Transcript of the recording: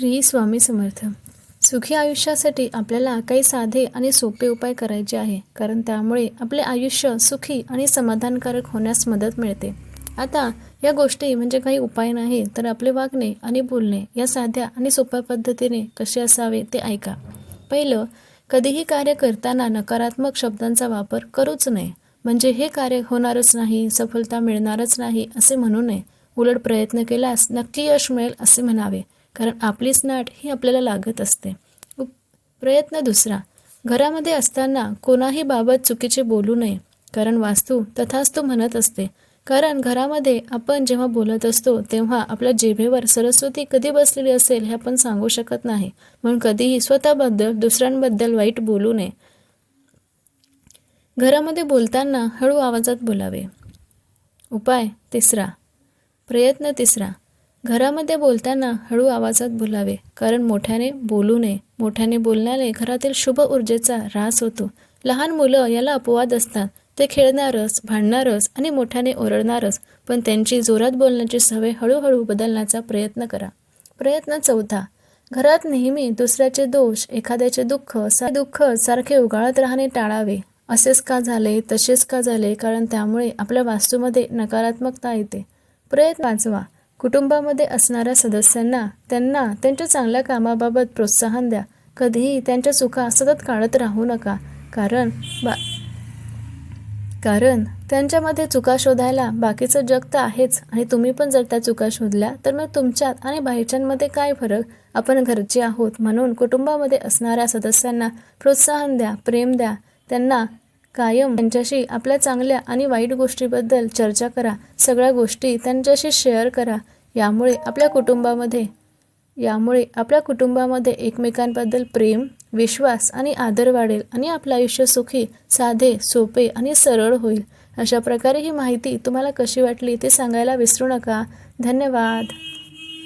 श्री स्वामी समर्थ. सुखी आयुष्यासाठी आपल्याला काही साधे आणि सोपे उपाय करायचे आहे कारण त्यामुळे आपले आयुष्य सुखी आणि समाधानकारक होण्यास मदत मिळते. आता या गोष्टी म्हणजे काही उपाय नाही तर आपले वागणे आणि बोलणे या साध्या आणि सोप्या पद्धतीने कसे असावे ते ऐका. पहिलं कधीही कार्य करताना नकारात्मक शब्दांचा वापर करूच नये. म्हणजे हे कार्य होणारच नाही सफलता मिळणारच नाही असे म्हणू नये. उलट प्रयत्न केल्यास नक्की यश मिळेल असे म्हणावे. कारण आपलीच नाट ही आपल्याला लागत असते. उप- प्रयत्न दुसरा. घरामध्ये असताना कोणाही बाबत चुकीचे बोलू नये. कारण वास्तू तथास्तू म्हणत असते. कारण घरामध्ये आपण जेव्हा बोलत असतो तेव्हा आपल्या जेभेवर सरस्वती कधी बसलेली असेल हे आपण सांगू शकत नाही. म्हणून कधीही स्वतःबद्दल दुसऱ्यांबद्दल वाईट बोलू नये. घरामध्ये बोलताना हळू आवाजात बोलावे. उपाय तिसरा. प्रयत्न तिसरा. घरामध्ये बोलताना हळू आवाजात बोलावे. कारण मोठ्याने बोलू नये. मोठ्याने बोलण्याने घरातील शुभ ऊर्जेचा ऱ्हास होतो. लहान मुलं याला अपवाद असतात. ते खेळणारच भांडणारच आणि मोठ्याने ओरडणारच पण त्यांची जोरात बोलण्याची सवय हळूहळू बदलण्याचा प्रयत्न करा. प्रयत्न चौथा. घरात नेहमी दुसऱ्याचे दोष एखाद्याचे दुःख सा दुःख सारखे उगाळत राहणे टाळावे. असेच का झाले तसेच का झाले? कारण त्यामुळे आपल्या वास्तूमध्ये नकारात्मकता येते. प्रयत्न वाचवा. कुटुंबामध्ये असणाऱ्या सदस्यांना त्यांना त्यांच्या चांगल्या कामाबाबत प्रोत्साहन द्या. कधीही त्यांच्या चुका सतत काढत राहू नका. कारण बा कारण त्यांच्यामध्ये चुका शोधायला बाकीचं जग तर आहेच आणि तुम्ही पण जर त्या चुका शोधल्या तर मग तुमच्यात आणि बाहेरच्यांमध्ये काय फरक? आपण घरचे आहोत म्हणून कुटुंबामध्ये असणाऱ्या सदस्यांना प्रोत्साहन द्या प्रेम द्या. त्यांना कायम त्यांच्याशी आपल्या चांगल्या आणि वाईट गोष्टीबद्दल चर्चा करा. सगळ्या गोष्टी त्यांच्याशी शेअर करा. यामुळे आपल्या कुटुंबामध्ये यामुळे आपल्या कुटुंबामध्ये एकमेकांबद्दल प्रेम विश्वास आणि आदर वाढेल आणि आपलं आयुष्य सुखी साधे सोपे आणि सरळ होईल. अशा प्रकारे ही माहिती तुम्हाला कशी वाटली ते सांगायला विसरू नका. धन्यवाद.